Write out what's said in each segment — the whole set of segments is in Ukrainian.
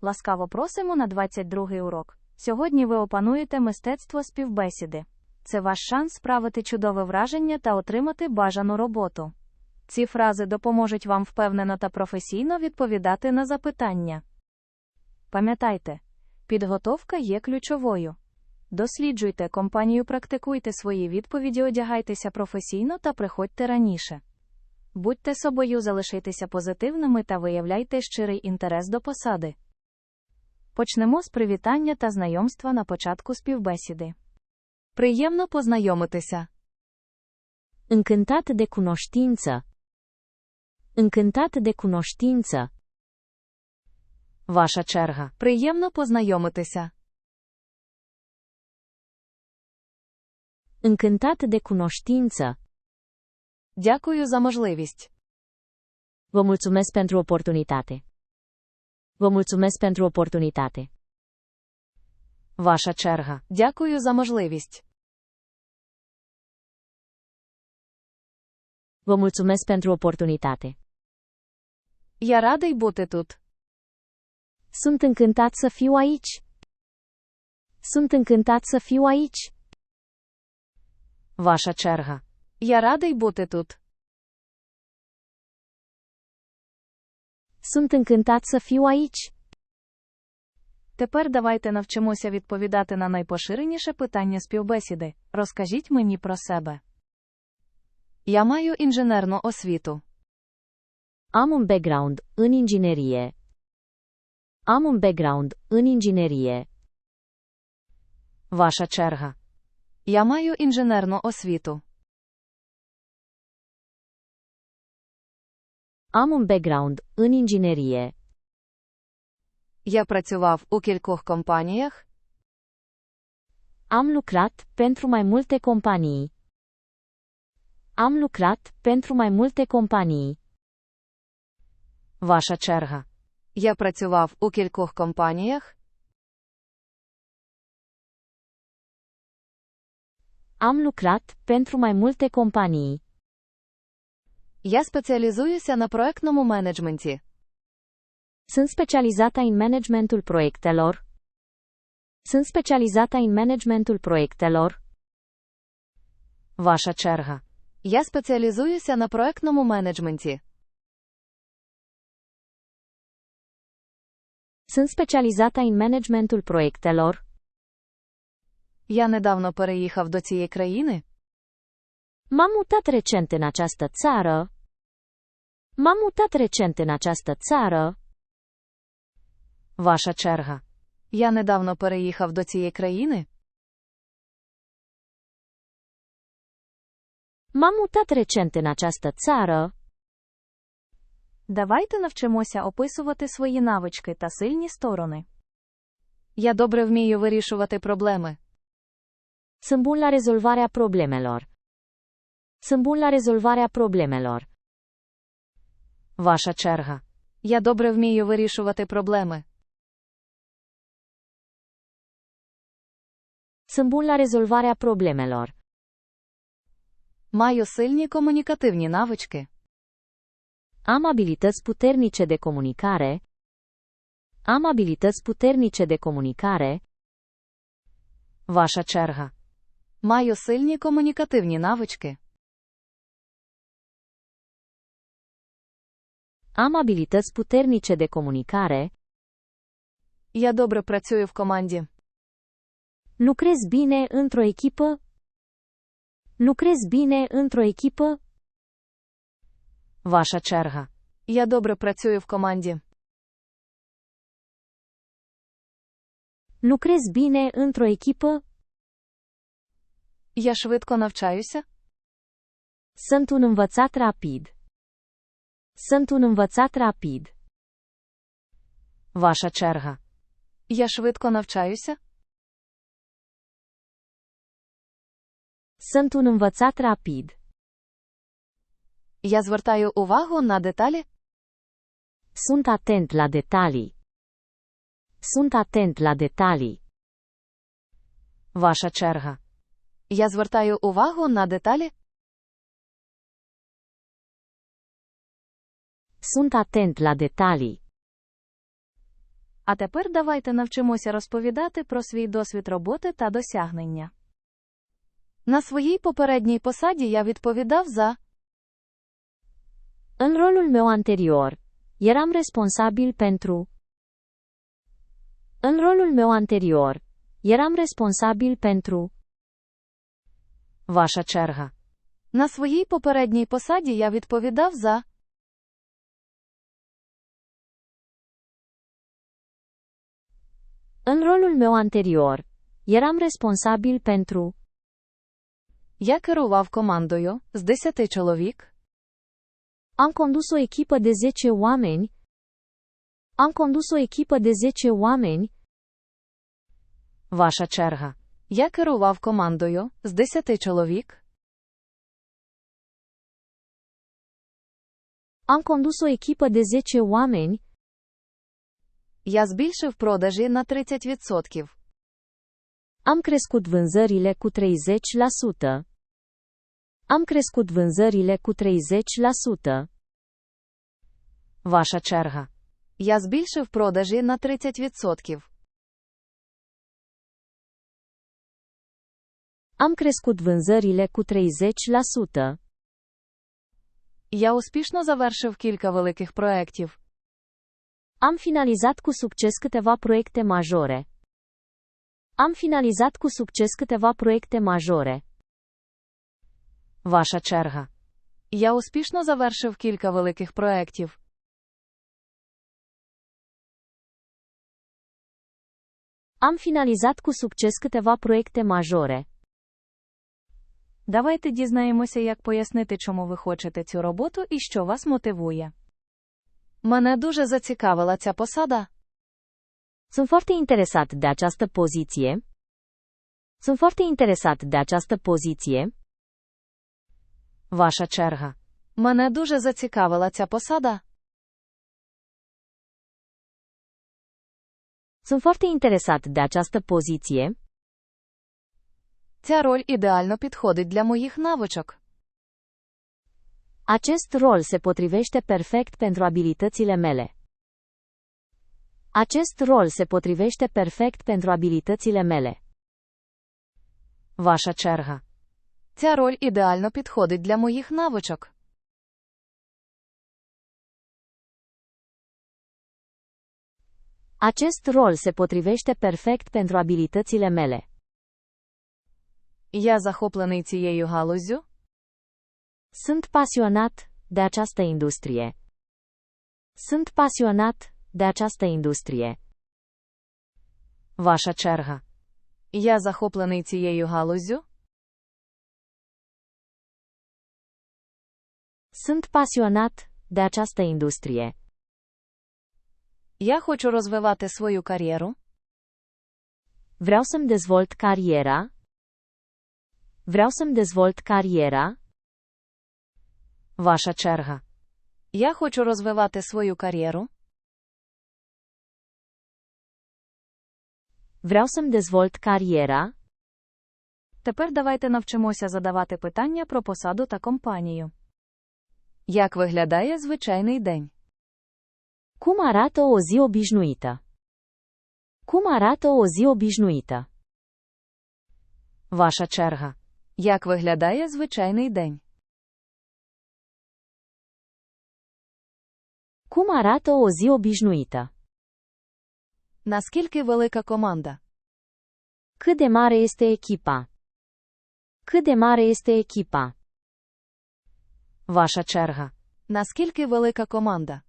Ласкаво просимо на 22-й урок. Сьогодні ви опануєте мистецтво співбесіди. Це ваш шанс справити чудове враження та отримати бажану роботу. Ці фрази допоможуть вам впевнено та професійно відповідати на запитання. Пам'ятайте, підготовка є ключовою. Досліджуйте компанію, практикуйте свої відповіді, одягайтеся професійно та приходьте раніше. Будьте собою, залишайтеся позитивними та виявляйте щирий інтерес до посади. Почнемо з привітання та знайомства на початку співбесіди. Приємно познайомитися. Încântat de cunoștință. Încântat de cunoștință. Ваша черга. Приємно познайомитися. Încântat de cunoștință. Дякую за можливість. Vă mulțumesc pentru oportunitate. Vă mulțumesc pentru oportunitate. Ваша черга. Дякую за можливість. Vă mulțumesc pentru oportunitate. Я радий бути тут. Sunt încântat să fiu aici. Sunt încântat să fiu aici. Ваша черга. Я радий бути тут. Sunt încântat să fiu aici. Тепер давайте навчимося відповідати на найпоширеніше питання співбесіди. Розкажіть мені про себе. Я маю інженерну освіту. Am un background în inginerie. Am un background în inginerie. Ваша черга. Я маю інженерну освіту. Am un background în inginerie. Я працював у кількох компаніях. Am lucrat pentru mai multe companii. Am lucrat pentru mai multe companii. Ваша черга. Я працював у кількох компаніях. Am lucrat pentru mai multe companii. Я спеціалізуюся на проектному менеджменті. Sunt specializată în managementul proiectelor. Sunt specializată în managementul proiectelor. Ваша черга. Я спеціалізуюся на проектному менеджменті. Sunt specializată în managementul proiectelor. Я недавно переїхав до цієї країни. M-am mutat recent în această țară. M-am mutat recent în această țară. Ваша черга. Я недавно переїхав до цієї країни. M-am mutat recent în această țară. Давайте навчимося описувати свої навички та сильні сторони. Я добре вмію вирішувати проблеми. Sunt bun la rezolvarea problemelor. Sunt bun la rezolvarea problemelor. Ваша черга. Я добре вмію вирішувати проблеми. Sunt bun la rezolvarea problemelor. Маю сильні комунікативні навички. Am abilități puternice de comunicare. Am abilități puternice de comunicare. Ваша черга. Маю сильні комунікативні навички. Am abilități puternice de comunicare. Я добре працюю в команді. Lucrez bine într-o echipă. Lucrez bine într-o echipă. Ваша черга. Я добре працюю в команді. Lucrez bine într-o echipă. Я швидко навчаюся. Sunt un învățat rapid. Sunt un învățat rapid. Ваша черга. Я швидко навчаюся. Sunt un învățat rapid. Я звертаю увагу на деталі. Sunt atent la detalii. Sunt atent la detalii. Ваша черга. Я звертаю увагу на деталі. Sunt atent la detalii. А тепер давайте навчимося розповідати про свій досвід роботи та досягнення. На своїй попередній посаді я відповідав за În rolul meu anterior, eram responsabil pentru. În rolul meu anterior, eram responsabil pentru. ваша черга. На своїй попередній посаді я відповідав за În rolul meu anterior, eram responsabil pentru. Я керував командою з 10 чоловік. Am condus o echipă de 10 oameni. Am condus o echipă de 10 oameni. Ваша черга. Я керував командою з 10 чоловік. Am condus o echipă de 10 oameni. Я збільшив продажі на 30%. Am crescut vânzările cu 30%. Am crescut vânzările cu 30%. Ваша черга. Я збільшив продажі на 30%. Am crescut vânzările cu 30%. Я успішно завершив кілька великих проєктів. Am finalizat cu succes câteva proiecte majore. Am finalizat cu succes câteva proiecte majore. Ваша черга. Я успішно завершив кілька великих проєктів. Am finalizat cu succes câteva proiecte majore. Давайте дізнаємося, як пояснити, чому ви хочете цю роботу і що вас мотивує. Мене дуже зацікавила ця посада. Sunt foarte interesat de această poziție. Sunt foarte interesat de această poziție. Ваша черга. Мене дуже зацікавила ця посада. Sunt foarte interesat de această poziție. Ця роль ідеально підходить для моїх навичок. Acest rol se potrivește perfect pentru abilitățile mele. Acest rol se potrivește perfect pentru abilitățile mele. Ваша черга. Ця роль ідеально підходить для моїх навичок. Acest rol se potrivește perfect pentru abilitățile mele. Я захоплений цією галуззю. Sunt pasionat de această industrie. Sunt pasionat de această industrie. Ваша черга. Я захоплений цією галуззю. Sunt pasionat de această industrie. Я хочу розвивати свою кар'єру. Vreau să-mi dezvolt cariera. Vreau să-mi dezvolt cariera. Ваша черга. Я хочу розвивати свою кар'єру. Vreau să-mi dezvolt cariera. Tепер давайте навчимося задавати питання про посаду та компанію. Як виглядає звичайний день? Cum arată o zi obișnuită? Cum arată o zi obișnuită? Ваша черга. Як виглядає звичайний день? Cum arată o zi obișnuită? Наскільки велика команда? Cât de mare este echipa? Cât de mare este echipa? Ваша черга. Наскільки велика команда?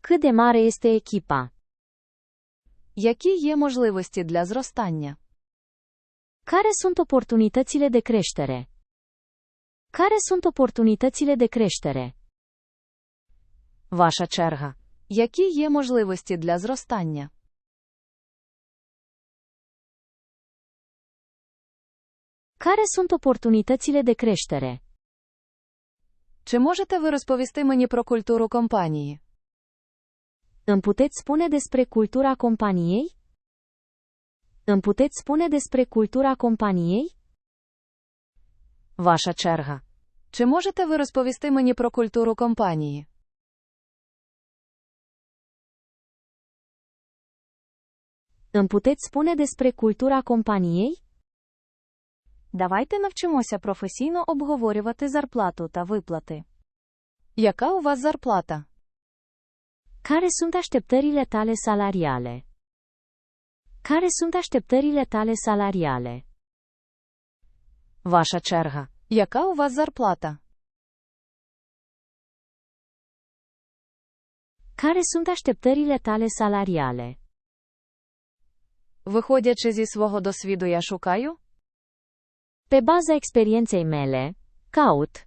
Cât de mare este echipa? Які є можливості для зростання? Care sunt oportunitățile de creștere? Care sunt oportunitățile de creștere? Ваша черга. Які є можливості для зростання? Care sunt oportunitățile de creștere? Чи можете ви розповісти мені про культуру компанії? Îmi puteți spune despre cultura companiei? Îmi puteți spune despre cultura companiei? Ваша черга. Чи можете ви розповісти мені про культуру компанії? Îmi puteți spune despre cultura companiei? Давайте навчимося професійно обговорювати зарплату та виплати. Яка у вас зарплата? Care sunt așteptările tale salariale? Care sunt așteptările tale salariale? Ваша черга. Яка у вас зарплата? Care sunt așteptările tale salariale? Виходячи зі свого досвіду, я шукаю. Pe baza experienței mele, caut.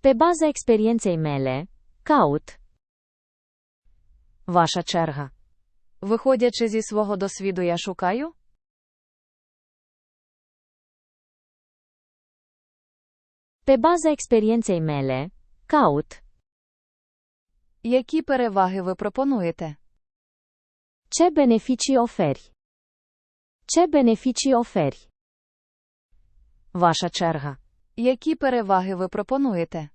Pe baza experienței mele, caut. Ваша черга. Виходячи зі свого досвіду, я шукаю. Pe baza experienței mele, caut. Які переваги ви пропонуєте? Ce beneficii oferi? Ce beneficii oferi? Ваша черга. Які переваги ви пропонуєте?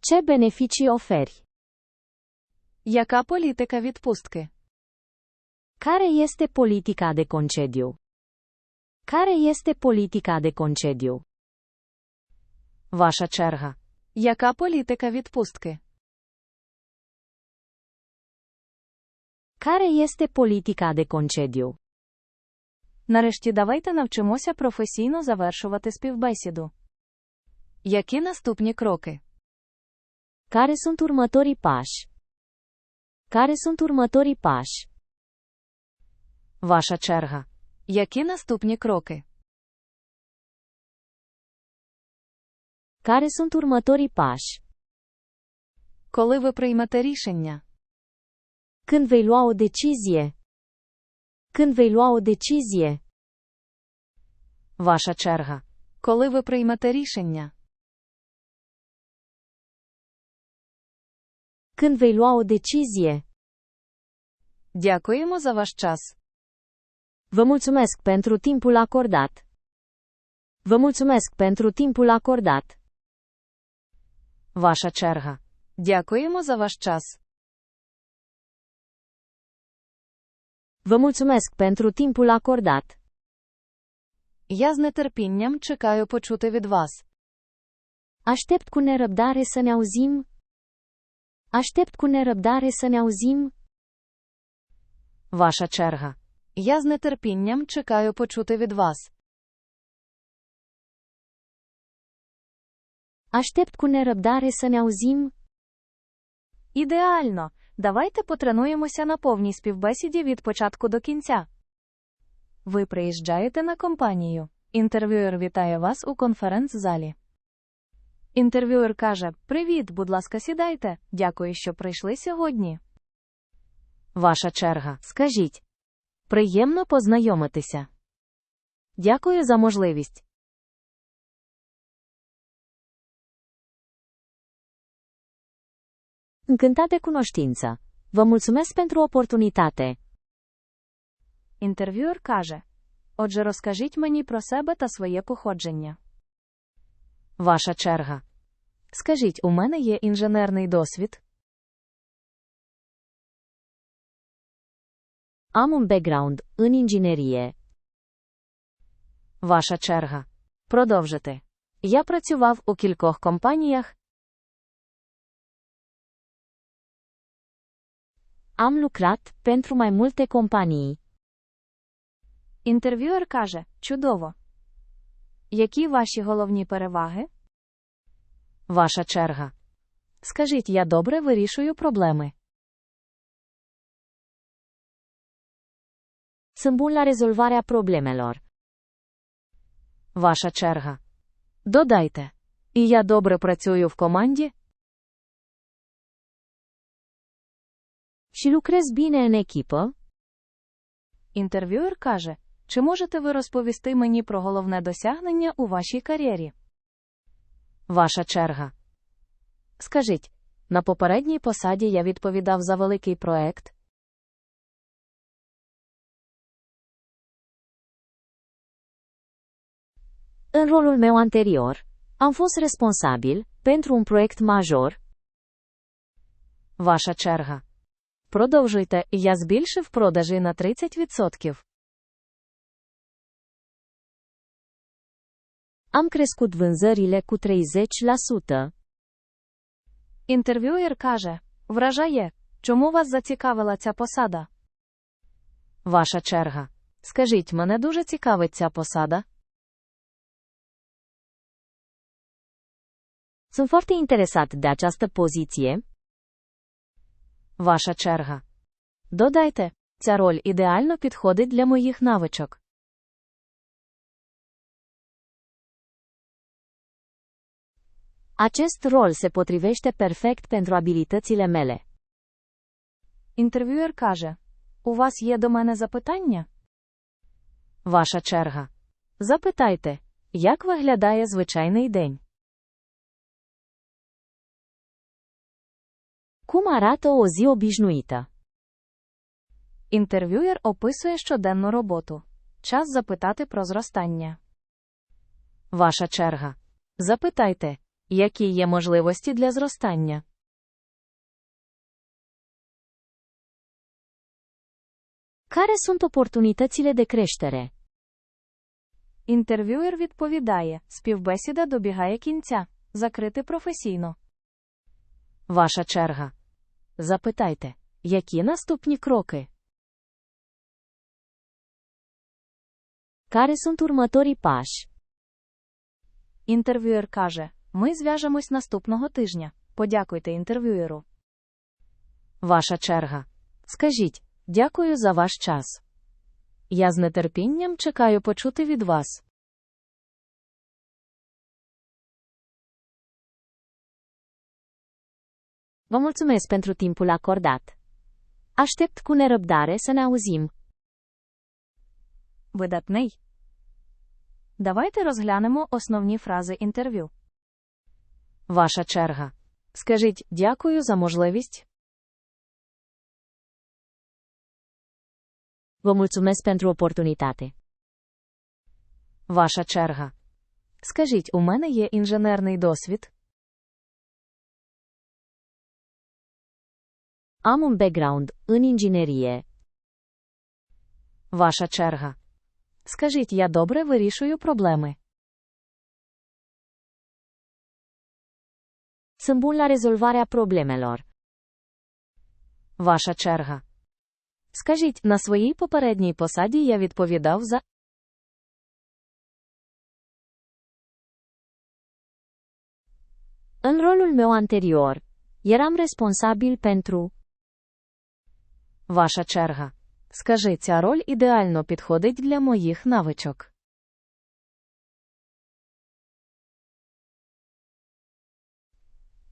Ce beneficii oferi? Яка політика відпустки? Care este politica de concediu? Care este politica de concediu? Ваша черга. Яка політика відпустки? Care este politica de concediu? Нарешті давайте навчимося професійно завершувати співбесіду. Які наступні кроки? Care sunt următorii pași? Care sunt următorii pași? Ваша черга. Які наступні кроки? Care sunt următorii pași? Коли ви приймете рішення? Când vei lua o decizie? Când vei lua o decizie? Ваша черга. Коли ви приймете рішення? Când vei lua o decizie? Дякуємо за ваш час. Vă mulțumesc pentru timpul acordat. Vă mulțumesc pentru timpul acordat. Ваша черга. Дякуємо за ваш час. Vă mulțumesc pentru timpul acordat. Я з нетерпінням чекаю почути від вас. Aștept cu nerăbdare să ne auzim. Aștept cu nerăbdare să ne auzim. Ваша черга. Я з нетерпінням чекаю почути від вас. Aștept cu nerăbdare să ne auzim. Ідеально! Давайте потренуємося на повній співбесіді від початку до кінця. Ви приїжджаєте на компанію. Інтерв'юер вітає вас у конференц-залі. Інтерв'юер каже: Привіт, будь ласка, сідайте. Дякую, що прийшли сьогодні. Ваша черга. Скажіть. Приємно познайомитися. Дякую за можливість. Încântat de cunoștință. Vă mulțumesc pentru oportunitate. Інтерв'юер каже: Отже, розкажіть мені про себе та своє походження. Ваша черга. Скажіть, у мене є інженерний досвід. Am un background în inginerie. Ваша черга. Продовжити. Я працював у кількох компаніях. Am lucrat pentru mai multe companii. Інтерв'юер каже: Чудово. Які ваші головні переваги? Ваша черга. Скажіть, я добре вирішую проблеми. Sunt bun la rezolvarea problemelor. Ваша черга. Додайте. І я добре працюю в команді. Și lucrez bine în echipă. Інтерв'юер каже: Чи можете ви розповісти мені про головне досягнення у вашій кар'єрі? Ваша черга. Скажіть, на попередній посаді я відповідав за великий проект. În rolul meu anterior, am fost responsabil pentru un proiect major. Ваша черга. Продовжуйте, я збільшив продажі на 30%. Am crescut vânzările cu 30%. Інтерв'юєр каже: Вражає, чому вас зацікавила ця посада? Ваша черга. Скажіть, мене дуже цікавить ця посада. Sunt foarte interesat de această poziție. Ваша черга. Додайте, ця роль ідеально підходить для моїх навичок. Acest rol se potrivește perfect pentru abilitățile mele. Інтерв'юєр каже: У вас є до мене запитання? Ваша черга. Запитайте, як виглядає звичайний день? Cum arată o zi obișnuită? Інтерв'юєр описує щоденну роботу. Час запитати про зростання. Ваша черга. Запитайте, які є можливості для зростання. Care sunt oportunitățile de creștere? Інтерв'юєр відповідає: співбесіда добігає кінця. Закрити професійно. Ваша черга. Запитайте, які наступні кроки? Care sunt următorii pași? Інтерв'юєр каже: Ми зв'яжемось наступного тижня. Подякуйте інтерв'юєру. Ваша черга. Скажіть, дякую за ваш час. Я з нетерпінням чекаю почути від вас. Vă mulțumesc pentru timpul acordat. Aștept cu nerăbdare să ne auzim. Видатний. Давайте розглянемо основні фрази інтерв'ю. Ваша черга. Скажіть дякую за можливість. Vă mulțumesc pentru oportunitate. Ваша черга. Скажіть, у мене є інженерний досвід. Am un background în inginerie. Ваша черга. Скажіть, я добре вирішую проблеми. Sunt bun la rezolvarea problemelor. Ваша черга. Скажіть, на своїй попередній посаді я відповідав за. În rolul meu anterior, eram responsabil pentru. Ваша черга. Скажи, ця роль ідеально підходить для моїх навичок.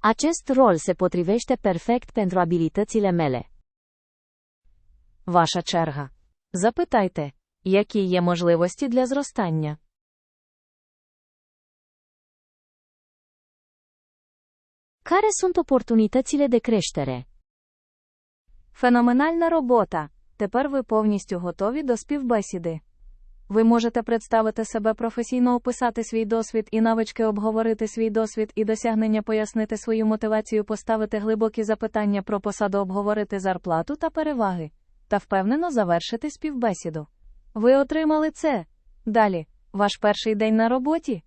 Acest rol se potrivește perfect pentru abilitățile mele. Ваша черга. Запитайте, які є можливості для зростання. Care sunt oportunitățile de creștere? Феноменальна робота. Тепер ви повністю готові до співбесіди. Ви можете представити себе професійно описати свій досвід і навички обговорити свій досвід і досягнення пояснити свою мотивацію поставити глибокі запитання про посаду обговорити зарплату та переваги. Та впевнено завершити співбесіду. Ви отримали це. Далі, ваш перший день на роботі.